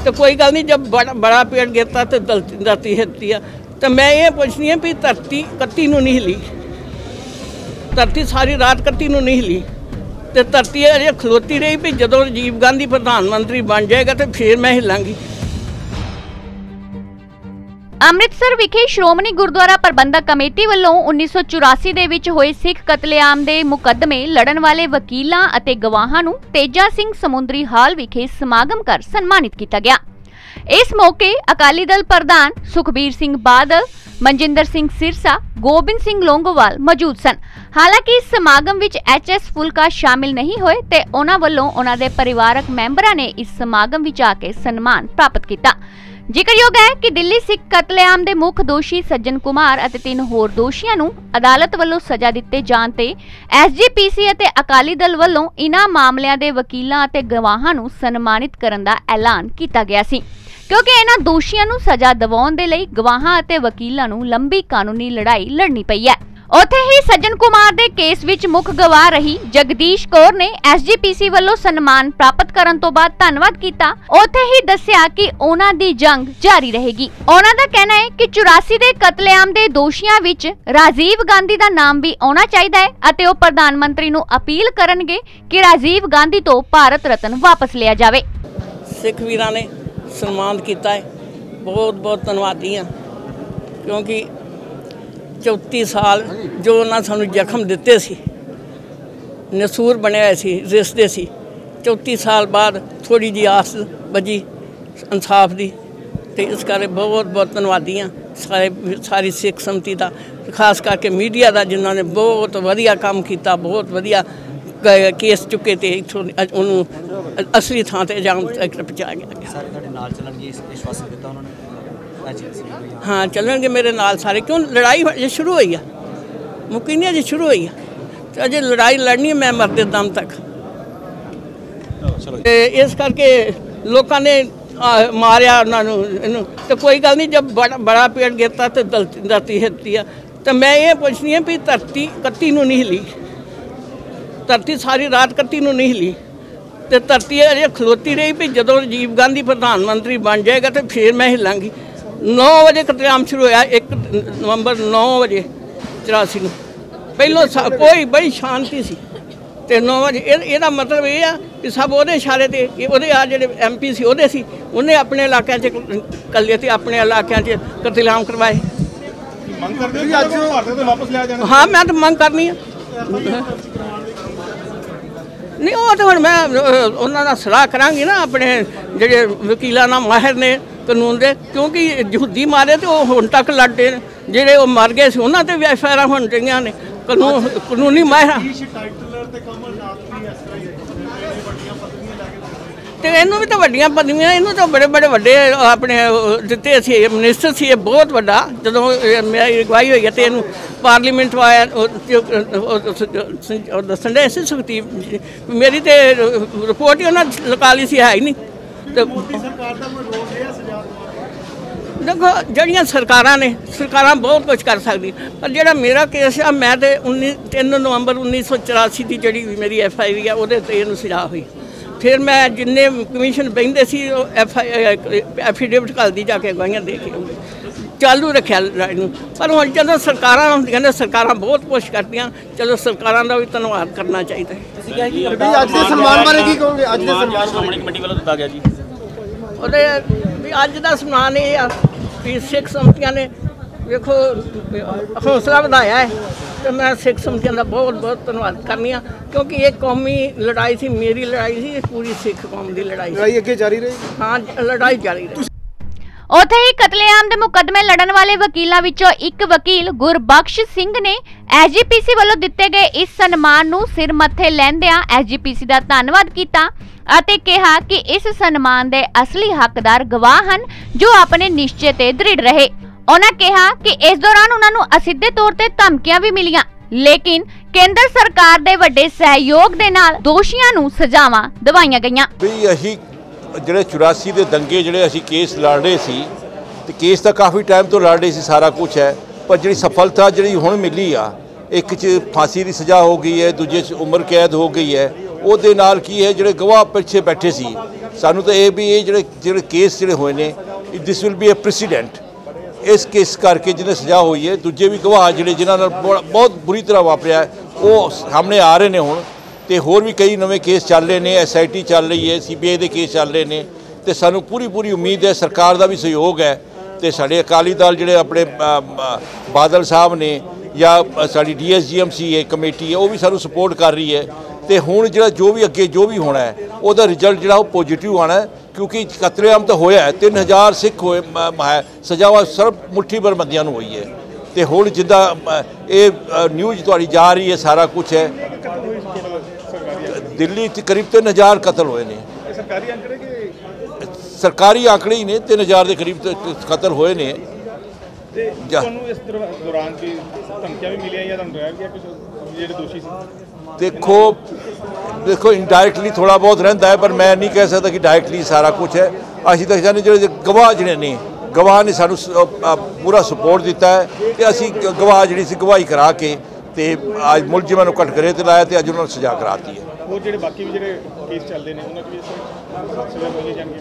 तो कोई गल नहीं जब बड़ा बड़ा पेड़ गिरता तो धरती धरती हिलती है तो मैं ये पूछनी है भी धरती कत्ती ਨੂੰ ਨਹੀਂ ਹਿਲੀ ਧਰਤੀ ਸਾਰੀ ਰਾਤ ਕੱਤੀ ਨੂੰ ਨਹੀਂ ਹਿਲੀ ਤੇ ਧਰਤੀ ਅਜੇ ਖਲੋਤੀ ਰਹੀ ਵੀ ਜਦੋਂ ਰਾਜੀਵ ਗਾਂਧੀ ਪ੍ਰਧਾਨ ਮੰਤਰੀ ਬਣ ਜਾਏਗਾ ਤੇ ਫਿਰ ਮੈਂ ਹਿਲਾਂਗੀ ਅੰਮ੍ਰਿਤਸਰ ਵਿਖੇ ਸ਼੍ਰੋਮਣੀ ਗੁਰਦੁਆਰਾ ਪ੍ਰਬੰਧਕ ਕਮੇਟੀ ਵੱਲੋਂ 1984 ਦੇ ਵਿੱਚ ਹੋਏ ਸਿੱਖ ਕਤਲੇਆਮ ਦੇ ਮੁਕੱਦਮੇ ਲੜਨ ਵਾਲੇ ਵਕੀਲਾਂ ਅਤੇ ਗਵਾਹਾਂ ਨੂੰ ਤੇਜਾ ਸਿੰਘ ਸਮੁੰਦਰੀ ਹਾਲ ਵਿਖੇ ਸਮਾਗਮ ਕਰ ਸਨਮਾਨਿਤ ਕੀਤਾ ਗਿਆ। ਇਸ ਮੌਕੇ ਅਕਾਲੀ ਦਲ ਪ੍ਰਧਾਨ ਸੁਖਬੀਰ ਸਿੰਘ ਬਾਦਲ, ਮਨਜਿੰਦਰ ਸਿੰਘ ਸਿਰਸਾ, ਗੋਬਿੰਦ ਸਿੰਘ ਲੋਂਗੋਵਾਲ ਮੌਜੂਦ ਸਨ। ਹਾਲਾਂਕਿ ਇਸ ਸਮਾਗਮ ਵਿੱਚ ਐਚਐਸ ਫੁਲਕਾ ਸ਼ਾਮਿਲ ਨਹੀਂ ਹੋਏ ਤੇ ਉਹਨਾਂ ਵੱਲੋਂ ਉਹਨਾਂ ਦੇ ਪਰਿਵਾਰਕ ਮੈਂਬਰਾਂ ਨੇ ਇਸ ਸਮਾਗਮ ਵਿੱਚ ਆ ਕੇ ਸਨਮਾਨ ਪ੍ਰਾਪਤ ਕੀਤਾ। ਜ਼ਿਕਰਯੋਗ ਹੈ ਕਿ ਦਿੱਲੀ ਸਿੱਖ ਕਤਲੇਆਮ ਦੇ ਮੁੱਖ ਦੋਸ਼ੀ ਸੱਜਣ ਕੁਮਾਰ ਅਤੇ ਤਿੰਨ ਹੋਰ ਦੋਸ਼ੀਆਂ ਨੂੰ ਅਦਾਲਤ ਵੱਲੋਂ ਸਜ਼ਾ ਦਿੱਤੇ ਜਾਣ ਤੇ ਐਸਜੀਪੀਸੀ ਅਤੇ ਅਕਾਲੀ ਦਲ ਵੱਲੋਂ ਇਨ੍ਹਾਂ ਮਾਮਲਿਆਂ ਦੇ ਵਕੀਲਾਂ ਅਤੇ ਗਵਾਹਾਂ ਨੂੰ ਸਨਮਾਨਿਤ ਕਰਨ ਦਾ ਐਲਾਨ ਕੀਤਾ ਗਿਆ ਸੀ। ਕਿਉਂਕਿ ਇਹਨਾਂ ਦੋਸ਼ੀਆਂ ਨੂੰ ਸਜ਼ਾ ਦਿਵਾਉਣ ਦੇ ਲਈ ਗਵਾਹਾਂ ਅਤੇ ਵਕੀਲਾਂ ਨੂੰ ਲੰਬੀ ਕਾਨੂੰਨੀ ਲੜਾਈ ਲੜਨੀ ਪਈ ਹੈ। ਉੱਥੇ ਹੀ ਸੱਜਣ ਕੁਮਾਰ ਦੇ ਕੇਸ ਵਿੱਚ ਮੁੱਖ ਗਵਾਹ ਰਹੀ ਜਗਦੀਸ਼ ਕੌਰ ਨੇ ਐਸਜੀਪੀਸੀ ਵੱਲੋਂ ਸਨਮਾਨ ਪ੍ਰਾਪਤ ਕਰਨ ਤੋਂ ਬਾਅਦ ਧੰਨਵਾਦ ਕੀਤਾ। ਉੱਥੇ ਹੀ ਦੱਸਿਆ ਕਿ ਉਹਨਾਂ ਦੀ ਜੰਗ ਜਾਰੀ ਰਹੇਗੀ। ਉਹਨਾਂ ਦਾ ਕਹਿਣਾ ਹੈ ਕਿ 84 ਦੇ ਕਤਲੇਆਮ ਦੇ ਦੋਸ਼ੀਆਂ ਵਿੱਚ ਰਾਜੀਵ ਗਾਂਧੀ ਦਾ ਨਾਮ ਵੀ ਆਉਣਾ ਚਾਹੀਦਾ ਹੈ ਅਤੇ ਉਹ ਪ੍ਰਧਾਨ ਮੰਤਰੀ ਨੂੰ ਅਪੀਲ ਕਰਨਗੇ ਕਿ ਰਾਜੀਵ ਗਾਂਧੀ ਤੋਂ ਭਾਰਤ ਰਤਨ ਵਾਪਸ ਲਿਆ ਜਾਵੇ। ਸਿੱਖ ਵੀਰਾਂ ਨੇ ਸਨਮਾਨ ਕੀਤਾ ਹੈ। ਬਹੁਤ ਬਹੁਤ ਧੰਨਵਾਦੀ ਹਾਂ। ਕਿਉਂਕਿ 34 ਸਾਲ ਜੋ ਉਹਨਾਂ ਸਾਨੂੰ ਜ਼ਖਮ ਦਿੱਤੇ ਸੀ, ਨਸੂਰ ਬਣਿਆ ਹੋਇਆ ਸੀ ਰਿਸਦੇ ਸੀ। 34 ਸਾਲ ਬਾਅਦ ਥੋੜੀ ਜੀ ਆਸ ਬਜੀ ਇਨਸਾਫ ਦੀ ਤੇ ਇਸ ਕਰਕੇ ਬਹੁਤ ਬਹੁਤ ਧੰਨਵਾਦੀ ਹਾਂ ਸਾਰੇ, ਸਾਰੀ ਸਿੱਖ ਸੰਮਤੀ ਦਾ, ਖਾਸ ਕਰਕੇ ਮੀਡੀਆ ਦਾ ਜਿਨ੍ਹਾਂ ਨੇ ਬਹੁਤ ਵਧੀਆ ਕੰਮ ਕੀਤਾ, ਬਹੁਤ ਵਧੀਆ ਕੇਸ ਚੁੱਕੇ ਤੇ ਇੱਥੋਂ ਉਹਨੂੰ ਅਸਲੀ ਥਾਂ ਤੇ ਜਾਣ ਤੱਕ ਪਹੁੰਚਾਇਆ ਗਿਆ। ਸਾਰੇ ਤੁਹਾਡੇ ਨਾਲ ਚੱਲਣਗੇ, ਇਸ ਵਿਸ਼ਵਾਸ ਦਿੱਤਾ ਉਹਨਾਂ ਨੇ। ਹਾਂ, ਚੱਲਣਗੇ ਮੇਰੇ ਨਾਲ ਸਾਰੇ। ਕਿਉਂ? ਲੜਾਈ ਅਜੇ ਸ਼ੁਰੂ ਹੋਈ ਆ। ਮੁੱਕੀ ਨਹੀਂ ਅਜੇ ਸ਼ੁਰੂ ਹੋਈ ਆ। ਤੇ ਅਜੇ ਲੜਾਈ ਲੜਨੀ ਹੈ ਮੈਂ ਮਰਦੇ ਦਮ ਤੱਕ। ਤੇ ਇਸ ਕਰਕੇ ਲੋਕਾਂ ਨੇ ਮਾਰਿਆ ਉਹਨਾਂ ਨੂੰ, ਇਹਨੂੰ। ਤੇ ਕੋਈ ਗੱਲ ਨਹੀਂ ਜਦ ਬੜਾ ਬੜਾ ਪੇੜ ਗਿਰਤਾ ਤੇ ਦਲਤੀ ਧਰਤੀ ਹਿਲਤੀ ਆ। ਤੇ ਮੈਂ ਇਹ ਪੁੱਛਣੀ ਹੈ ਵੀ ਧਰਤੀ ਕੱਤੀ ਨੂੰ ਨਹੀਂ ਹਿਲੀ। ਧਰਤੀ ਸਾਰੀ ਰਾਤ ਕੱਤੀ ਨੂੰ ਨਹੀਂ ਹਿਲੀ। ਤੇ ਧਰਤੀ ਅਜੇ ਖਲੋਤੀ ਰਹੀ ਵੀ ਜਦੋਂ ਰਾਜੀਵ ਗਾਂਧੀ ਪ੍ਰਧਾਨ ਮੰਤਰੀ ਬਣ ਜਾਏਗਾ ਤੇ ਫਿਰ ਮੈਂ ਹਿਲਾਂਗੀ। 9 ਵਜੇ ਕਤਲੇਆਮ ਸ਼ੁਰੂ ਹੋਇਆ 1 ਨਵੰਬਰ 9 ਵਜੇ 84 ਨੂੰ। ਪਹਿਲੋਂ ਕੋਈ ਬੜੀ ਸ਼ਾਂਤੀ ਸੀ। ਤੇ 9 ਵਜੇ ਇਹ- ਇਹਦਾ ਮਤਲਬ ਇਹ ਆ ਕਿ ਸਭ ਉਹਦੇ ਇਸ਼ਾਰੇ ਤੇ ਉਹਦੇ ਆ ਜਿਹੜੇ ਐਮਪੀ ਸੀ ਉਹਦੇ ਸੀ। ਉਹਨੇ ਆਪਣੇ ਇਲਾਕਿਆਂ 'ਚ ਕੱਲੇ ਤੇ ਆਪਣੇ ਇਲਾਕਿਆਂ 'ਚ ਕਤਲੇਆਮ ਕਰਵਾਏ। ਮੰਗ ਕਰਦੇ ਹੋ ਕਿ ਅੱਜ ਭਾਰਤ ਤੋਂ ਵਾਪਸ ਲਿਆ ਜਾਣਾ? ਹਾਂ ਮੈਂ ਤਾਂ ਮੰਗ ਕਰਨੀ ਆ। ਨਹੀਂ ਉਹ ਤਾਂ ਹੁਣ ਮੈਂ ਉਹਨਾਂ ਨਾਲ ਸਲਾਹ ਕਰਾਂਗੀ ਨਾ ਆਪਣੇ ਜਿਹੜੇ ਵਕੀਲਾਂ ਨਾਲ ਮਾਹਿਰ ਨੇ। ਕਾਨੂੰਨ ਦੇ, ਕਿਉਂਕਿ ਯਹੂਦੀ ਮਾਰੇ ਤੇ ਉਹ ਹੁਣ ਤੱਕ ਲੜਦੇ ਨੇ। ਜਿਹੜੇ ਉਹ ਮਰ ਗਏ ਸੀ, ਉਹਨਾਂ ਤੇ ਵੀ ਐਫਆਈਆਰਾਂ ਹੋਣ ਰਹੀਆਂ ਨੇ। ਕਾਨੂੰਨ, ਕਾਨੂੰਨੀ ਮਾਹਿਰਾਂ। ਟਾਈਟਲਰ ਤੇ ਇਹਨੂੰ ਵੀ ਤਾਂ ਵੱਡੀਆਂ ਪਦਵੀਆਂ, ਇਹਨੂੰ ਤਾਂ ਬੜੇ ਬੜੇ ਵੱਡੇ ਆਪਣੇ ਦਿੱਤੇ ਸੀ ਮਿਨਿਸਟਰ ਸੀ, ਇਹ ਬਹੁਤ ਵੱਡਾ। ਜਦੋਂ ਮੇਰੀ ਅਗਵਾਈ ਹੋਈ ਹੈ ਤੇ ਇਹਨੂੰ ਪਾਰਲੀਮੈਂਟ ਆਇਆ ਦੱਸਣ ਦੇ ਸੀ ਸੁਖਤੀ ਮੇਰੀ ਤੇ ਰਿਪੋਰਟ ਹੀ ਉਹਨਾਂ ਲਗਾ ਲਈ ਸੀ, ਹੈ ਹੀ ਨਹੀਂ। ਤੇ ਸਰਕਾਰ ਦਾ ਕੋਈ ਰੋਲ ਰਿਹਾ ਸਜ਼ਾ ਦਿਵਾਉਣ ਦੇਖੋ ਜਿਹੜੀਆਂ ਸਰਕਾਰਾਂ ਨੇ ਸਰਕਾਰਾਂ ਬਹੁਤ ਕੁਝ ਕਰ ਸਕਦੀਆਂ। ਪਰ ਜਿਹੜਾ ਮੇਰਾ ਕੇਸ ਆ ਮੈਂ ਤੇ 19 3 ਨਵੰਬਰ 1984 ਦੀ ਜਿਹੜੀ ਵੀ ਮੇਰੀ ਐਫ ਆਈ ਆ ਉਹਦੇ ਤੇ ਇਹਨੂੰ ਸਜ਼ਾ ਹੋਈ। ਫਿਰ ਮੈਂ ਜਿੰਨੇ ਕਮਿਸ਼ਨ ਬਹਿੰਦੇ ਸੀ ਉਹ ਐਫ ਆਈ ਐਫੀਡੇਵਿਟ ਘੱਲਦੀ ਜਾ ਕੇ ਗਵਾਹੀਆਂ ਦੇ ਕੇ। ਚਾਲੂ ਰੱਖਿਆ ਲੜਾਈ ਨੂੰ। ਪਰ ਹੁਣ ਜਦੋਂ ਸਰਕਾਰਾਂ ਹੁੰਦੀਆਂ ਨੇ ਸਰਕਾਰਾਂ ਬਹੁਤ ਕੁਛ ਕਰਦੀਆਂ ਚਲੋ ਸਰਕਾਰਾਂ ਦਾ ਵੀ ਧੰਨਵਾਦ ਕਰਨਾ ਚਾਹੀਦਾ ਹੈ। ਤੁਸੀਂ ਕਿਹਾ ਕਿ ਵੀ ਅੱਜ ਦੇ ਸਨਮਾਨ ਬਾਰੇ ਕੀ ਕਹੋਗੇ? ਅੱਜ ਦੇ ਸਨਮਾਨ ਸ਼੍ਰੋਮਣੀ ਕਮੇਟੀ ਵੱਲੋਂ ਦਿੱਤਾ ਗਿਆ ਜੀ। ਉਹਦੇ ਵੀ ਅੱਜ ਦਾ ਸਮਾਨ ਇਹ ਆ ਵੀ ਸਿੱਖ ਸੰਮਤੀਆਂ ਨੇ ਵੇਖੋ ਹੌਸਲਾ ਵਧਾਇਆ ਹੈ ਤੇ ਮੈਂ ਸਿੱਖ ਸੰਮਤੀਆਂ ਦਾ ਬਹੁਤ ਬਹੁਤ ਧੰਨਵਾਦ ਕਰਨੀ ਆ ਕਿਉਂਕਿ ਇਹ ਕੌਮੀ ਲੜਾਈ ਸੀ ਮੇਰੀ ਲੜਾਈ ਸੀ ਇਹ ਪੂਰੀ ਸਿੱਖ ਕੌਮ ਦੀ ਲੜਾਈ ਸੀ। ਲੜਾਈ ਅੱਗੇ ਜਾਰੀ ਰਹੀ? ਹਾਂ ਲੜਾਈ ਜਾਰੀ ਰਹੀ। ਉੱਥੇ ਹੀ ਕਤਲੇਆਮ ਦੇ ਮੁਕੱਦਮੇ ਲੜਨ ਵਾਲੇ ਵਕੀਲਾਂ ਵਿੱਚੋਂ ਇੱਕ ਵਕੀਲ ਗੁਰਬਖਸ਼ ਸਿੰਘ ਨੇ ਐਸਜੀਪੀਸੀ ਵੱਲੋਂ ਦਿੱਤੇ ਗਏ ਇਸ ਸਨਮਾਨ ਨੂੰ ਸਿਰ ਮੱਥੇ ਲੈਂਦਿਆਂ ਐਸਜੀਪੀਸੀ ਦਾ ਧੰਨਵਾਦ ਕੀਤਾ। ਅਤੇ ਕਿਹਾ ਕਿ ਇਸ ਸਨਮਾਨ ਦੇ ਅਸਲੀ ਹੱਕਦਾਰ ਗਵਾਹ ਹਨ ਜੋ ਆਪਣੇ ਨਿਸ਼ਚੇ ਤੇ ਦ੍ਰਿੜ ਰਹੇ। ਉਹਨਾਂ ਕਿਹਾ ਕਿ ਇਸ ਦੌਰਾਨ ਉਹਨਾਂ ਨੂੰ ਅਸਿੱਧੇ ਤੌਰ ਤੇ ਧਮਕੀਆਂ ਵੀ ਮਿਲੀਆਂ, ਲੇਕਿਨ ਕੇਂਦਰ ਸਰਕਾਰ ਦੇ ਵੱਡੇ ਸਹਿਯੋਗ ਦੇ ਨਾਲ ਦੋਸ਼ੀਆਂ ਨੂੰ ਸਜ਼ਾਵਾਂ ਦਿਵਾਈਆਂ ਗਈਆਂ। ਵੀ ਅਸੀਂ ਜਿਹੜੇ 84 ਦੇ ਦੰਗੇ ਜਿਹੜੇ ਅਸੀਂ ਕੇਸ ਲੜ ਰਹੇ ਸੀ, ਤੇ ਕੇਸ ਤਾਂ ਕਾਫੀ ਟਾਈਮ ਤੋਂ ਲੜ ਰਹੇ ਸੀ, ਸਾਰਾ ਕੁਝ ਹੈ, ਪਰ ਜਿਹੜੀ ਸਫਲਤਾ ਜਿਹੜੀ ਹੁਣ ਮਿਲੀ ਆ, ਇੱਕ 'ਚ ਫਾਂਸੀ ਦੀ ਸਜ਼ਾ ਹੋ ਗਈ ਹੈ, ਦੂਜੇ 'ਚ ਉਮਰ ਕੈਦ ਹੋ ਗਈ ਹੈ ਉਹਦੇ ਨਾਲ ਕੀ ਹੈ ਜਿਹੜੇ ਗਵਾਹ ਪਿੱਛੇ ਬੈਠੇ ਸੀ। ਸਾਨੂੰ ਤਾਂ ਇਹ ਵੀ ਇਹ ਜਿਹੜੇ ਜਿਹੜੇ ਕੇਸ ਜਿਹੜੇ ਹੋਏ ਨੇ this will be a precedent ਇਸ ਕੇਸ ਕਰਕੇ ਜਿਹਨੇ ਸਜ਼ਾ ਹੋਈ ਹੈ ਦੂਜੇ ਵੀ ਗਵਾਹ ਜਿਹੜੇ ਜਿਨ੍ਹਾਂ ਨਾਲ ਬੜਾ- ਬਹੁਤ ਬੁਰੀ ਤਰ੍ਹਾਂ ਵਾਪਰਿਆ ਉਹ ਸਾਹਮਣੇ ਆ ਰਹੇ ਨੇ ਹੁਣ। ਤੇ ਹੋਰ ਵੀ ਕਈ ਨਵੇਂ ਕੇਸ ਚੱਲ ਰਹੇ ਨੇ ਐਸਆਈਟੀ ਚੱਲ ਰਹੀ ਹੈ ਸੀਬੀਆਈ ਦੇ ਕੇਸ ਚੱਲ ਰਹੇ ਨੇ। ਤੇ ਸਾਨੂੰ ਪੂਰੀ ਪੂਰੀ ਉਮੀਦ ਹੈ ਸਰਕਾਰ ਦਾ ਵੀ ਸਹਿਯੋਗ ਹੈ। ਤੇ ਸਾਡੇ ਅਕਾਲੀ ਦਲ ਜਿਹੜੇ ਆਪਣੇ ਬਾਦਲ ਸਾਹਿਬ ਨੇ ਜਾਂ ਅ, ਸਾਡੀ ਡੀਐਸਜੀਐਮਸੀ ਹੈ ਕਮੇਟੀ ਹੈ ਉਹ ਵੀ ਸਾਨੂੰ ਸਪੋਰਟ ਕਰ ਰਹੀ ਹੈ। ਤੇ ਹੁਣ ਜਿਹੜਾ ਜੋ ਵੀ ਅੱਗੇ ਜੋ ਵੀ ਹੋਣਾ ਹੈ ਉਹਦਾ ਰਿਜ਼ਲਟ ਜਿਹੜਾ ਉਹ ਪੋਜ਼ਿਟਿਵ ਆਣਾ ਹੈ ਕਿਉਂਕਿ ਕਤਲੇਆਮ ਤਾਂ ਹੋਇਆ ਹੈ 3000 ਸਿੱਖ ਹੋਏ ਸਜ਼ਾਵਾ ਸਿਰਫ ਮੁੱਠੀ ਬੰਦਿਆਂ ਨੂੰ ਹੋਈ ਹੈ। ਤੇ ਹੁਣ ਜਿੱਦਾਂ ਇਹ ਨਿਊਜ਼ ਤੁਹਾਡੀ ਜਾ ਰਹੀ ਹੈ ਸਾਰਾ ਕੁਝ ਹੈ। ਦਿੱਲੀ 'ਚ ਕਰੀਬ 3000 ਕਤਲ ਹੋਏ ਨੇ। ਸਰਕਾਰੀ ਅੰਕੜੇ ਕਿ ਸਰਕਾਰੀ ਆંકੜੇ ਹੀ ਨੇ 3000 ਦੇ ਕਰੀਬ ਕਤਲ ਹੋਏ ਨੇ। ਤੇ। ਤੁਹਾਨੂੰ ਇਸ ਦੌਰਾ- ਦੌਰਾਨ ਕੀ ਧਮਕੀਆਂ ਵੀ ਮਿਲੀਆਂ ਜਾਂ ਤੁਹਾਨੂੰ ਡਰਾਇਆ ਗਿਆ ਕੁਝ ਜਿਹੜੇ ਦੋਸ਼ੀ ਸੀ? ਦੇਖੋ ਦੇਖੋ ਇਨਡਾਇਰੈਕਟਲੀ ਥੋੜਾ ਬਹੁਤ ਰਹਿੰਦਾ ਹੈ, ਪਰ ਮੈਂ ਨਹੀਂ ਕਹਿ ਸਕਦਾ ਕਿ ਡਾਇਰੈਕਟਲੀ ਸਾਰਾ ਕੁਝ ਹੈ। ਅਸੀਂ ਤਾਂ ਜਾਨੇ ਜਿਹੜੇ ਗਵਾਹ ਜਿਹੜੇ ਨੇ, ਗਵਾਹ ਨੇ ਸਾਨੂੰ ਪੂਰਾ ਸਪੋਰਟ ਦਿੱਤਾ ਹੈ ਤੇ ਅਸੀਂ ਗਵਾਹ ਜਿਹੜੀ ਸੀ, ਗਵਾਹੀ ਕਰਾ ਕੇ ਤੇ ਅੱਜ ਮੁਲਜ਼ਮਾਂ ਨੂੰ ਕਟਕਰੇ ਤੇ ਲਾਇਆ ਤੇ ਅੱਜ ਉਹਨਾਂ ਨੂੰ ਸਜ਼ਾ ਕਰਾਤੀ ਹੈ। ਹੋਰ ਜਿਹੜੇ ਬਾਕੀ ਵੀ ਜਿਹੜੇ ਕੇਸ ਚੱਲਦੇ ਨੇ, ਉਹਨਾਂ ਦੀ ਵੀ ਸਜ਼ਾ ਮਿਲੀ ਜਾਣਗੇ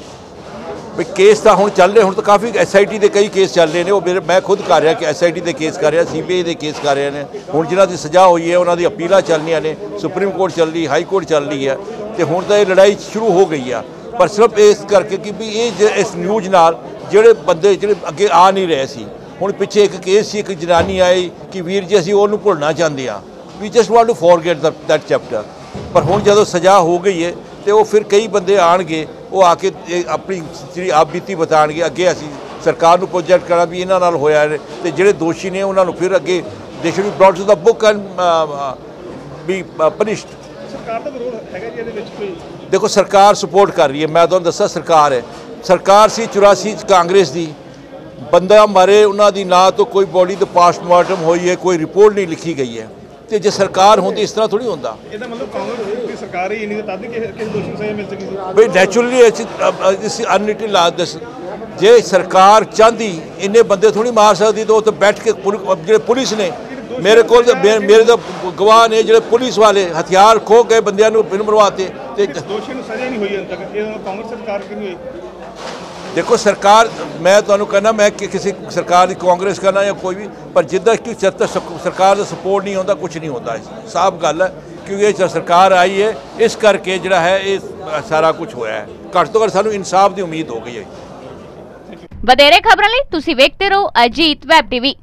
ਵੀ ਕੇਸ ਤਾਂ ਹੁਣ ਚੱਲ ਰਹੇ, ਹੁਣ ਤਾਂ ਕਾਫੀ ਐਸਆਈਟੀ ਦੇ ਕਈ ਕੇਸ ਚੱਲ ਰਹੇ ਨੇ, ਉਹ ਮੇਰੇ, ਮੈਂ ਖੁਦ ਕਰ ਰਿਹਾ ਕਿ ਐਸਆਈਟੀ ਦੇ ਕੇਸ ਕਰ ਰਿਹਾ ਸੀਬੀਆਈ ਦੇ ਕੇਸ ਕਰ ਰਹੇ ਨੇ। ਹੁਣ ਜਿਨ੍ਹਾਂ ਦੀ ਸਜ਼ਾ ਹੋਈ ਹੈ, ਉਹਨਾਂ ਦੀ ਅਪੀਲਾਂ ਚੱਲਣੀਆਂ ਨੇ ਸੁਪਰੀਮ ਕੋਰਟ ਚੱਲ ਰਹੀ ਹਾਈ ਕੋਰਟ ਚੱਲ ਰਹੀ ਹੈ, ਤੇ ਹੁਣ ਤਾਂ ਇਹ ਲੜਾਈ ਸ਼ੁਰੂ ਹੋ ਗਈ ਆ। ਪਰ ਸਿਰਫ ਇਸ ਕਰਕੇ ਕਿ ਵੀ ਇਹ ਜ- ਇਸ ਨਿਊਜ਼ ਨਾਲ ਜਿਹੜੇ ਬੰਦੇ ਜਿਹੜੇ ਅੱਗੇ ਆ ਨਹੀਂ ਰਹੇ ਸੀ, ਹੁਣ ਪਿੱਛੇ ਇੱਕ ਕੇਸ ਸੀ, ਇੱਕ ਜਨਾਨੀ ਆਈ ਕਿ ਵੀਰ ਜੀ ਅਸੀਂ ਉਹਨੂੰ ਭੁੱਲਣਾ ਚਾਹੁੰਦੇ ਆ। We just want to forget that chapter ਪਰ ਹੁਣ ਜਦੋਂ ਸਜ਼ਾ ਹੋ ਗਈ ਹੈ ਤੇ ਉਹ ਫਿਰ ਕਈ ਬੰਦੇ ਆਣਗੇ ਉਹ ਆ ਕੇ ਆਪਣੀ ਜਿਹੜੀ ਆਪ ਬੀਤੀ ਬਤਾਣਗੇ ਅੱਗੇ ਅਸੀਂ ਸਰਕਾਰ ਨੂੰ ਪ੍ਰੋਜੈਕਟ ਕਰਾਂ ਵੀ ਇਹਨਾਂ ਨਾਲ ਹੋਇਆ ਤੇ ਜਿਹੜੇ ਦੋਸ਼ੀ ਨੇ ਉਹਨਾਂ ਨੂੰ ਫਿਰ ਅੱਗੇ ਦੇ should be brought to the book and be punished ਸਰਕਾਰ ਦਾ ਵਿਰੋਧ ਹੈਗਾ ਜੀ ਇਹਦੇ ਵਿੱਚ ਕੋਈ? ਦੇਖੋ ਸਰਕਾਰ ਸਪੋਰਟ ਕਰ ਰਹੀ ਹੈ ਮੈਂ ਤੁਹਾਨੂੰ ਦੱਸਾਂ ਸਰਕਾਰ ਹੈ। ਸਰਕਾਰ ਸੀ 84 ਚ ਕਾਂਗਰਸ ਦੀ। ਬੰਦਾ ਮਾਰੇ ਉਹਨਾਂ ਦੀ ਨਾ ਤੋਂ ਕੋਈ ਬੋਡੀ ਦਾ ਪੋਸਟਮਾਰਟਮ ਹੋਈ ਹੈ ਕੋਈ ਰਿਪੋਰਟ ਨਹੀਂ ਲਿਖੀ ਗਈ ਹੈ। ਤੇ ਜੇ ਸਰਕਾਰ ਹੁੰਦੀ ਇਸ ਤਰ੍ਹਾਂ ਥੋੜੀ ਹੁੰਦਾ। ਇਹਦਾ ਮਤਲਬ ਕਾਂਗਰਸ ਦੀ ਸਰਕਾਰ ਹੀ ਨਹੀਂ ਤਾਂ ਤਦ ਕਿਸੇ ਦੋਸ਼ੀ ਨੂੰ ਸਜ਼ਾ ਮਿਲ ਸਕੀ ਬਈ ਨੈਚੁਰਲੀ ਇਸ ਅਨਿਟੀ ਲਾ ਦਿਸ ਜੇ ਸਰਕਾਰ ਚਾਹੁੰਦੀ ਇੰਨੇ ਬੰਦੇ ਥੋੜੀ ਮਾਰ ਸਕਦੀ ਤਾਂ ਉੱਥੇ ਬੈਠ ਕੇ ਜਿਹੜੇ ਪੁਲਿਸ ਨੇ ਮੇਰੇ ਕੋਲ ਮੇਰੇ ਤਾਂ ਗਵਾਹ ਨੇ ਜਿਹੜੇ ਪੁਲਿਸ ਵਾਲੇ ਹਥਿਆਰ ਖੋ ਕੇ ਬੰਦਿਆਂ ਨੂੰ ਫਿਲਮ ਮਰਵਾਤੇ ਤੇ ਦੋਸ਼ੀ ਨੂੰ ਸਜ਼ਾ ਨਹੀਂ ਹੋਈ ਅੰਤ ਤੱਕ ਮਤਲਬ ਕਾਂਗਰਸ ਸਰਕਾਰ ਕਿਉਂ ਹੋਈ। ਦੇਖੋ ਸਰਕਾਰ, ਮੈਂ ਤੁਹਾਨੂੰ ਕਹਿੰਦਾ, ਮੈਂ ਕਿ, ਕਿਸੇ ਸਰਕਾਰ ਦੀ ਕਾਂਗਰਸ ਕਰਨਾ ਜਾਂ ਕੋਈ ਵੀ, ਪਰ ਜਿੱਦਾਂ ਕਿ ਜਦ ਤੱਕ ਸਰਕਾਰ ਦਾ ਸਪੋਰਟ ਨਹੀਂ ਹੁੰਦਾ ਕੁਝ ਨਹੀਂ ਹੁੰਦਾ ਸਾਫ਼ ਗੱਲ ਹੈ, ਕਿਉਂਕਿ ਇਹ ਸਰਕਾਰ ਆਈ ਹੈ, ਇਸ ਕਰਕੇ ਜਿਹੜਾ ਹੈ, ਇਹ ਸਾਰਾ ਕੁਝ ਹੋਇਆ ਹੈ। ਘੱਟ ਤੋਂ ਘੱਟ ਸਾਨੂੰ ਇਨਸਾਫ ਦੀ ਉਮੀਦ ਹੋ ਗਈ ਹੈ। ਵਧੇਰੇ ਖਬਰਾਂ ਲਈ ਤੁਸੀਂ ਵੇਖਦੇ ਰਹੋ ਅਜੀਤ ਵੈਬ ਟੀਵੀ।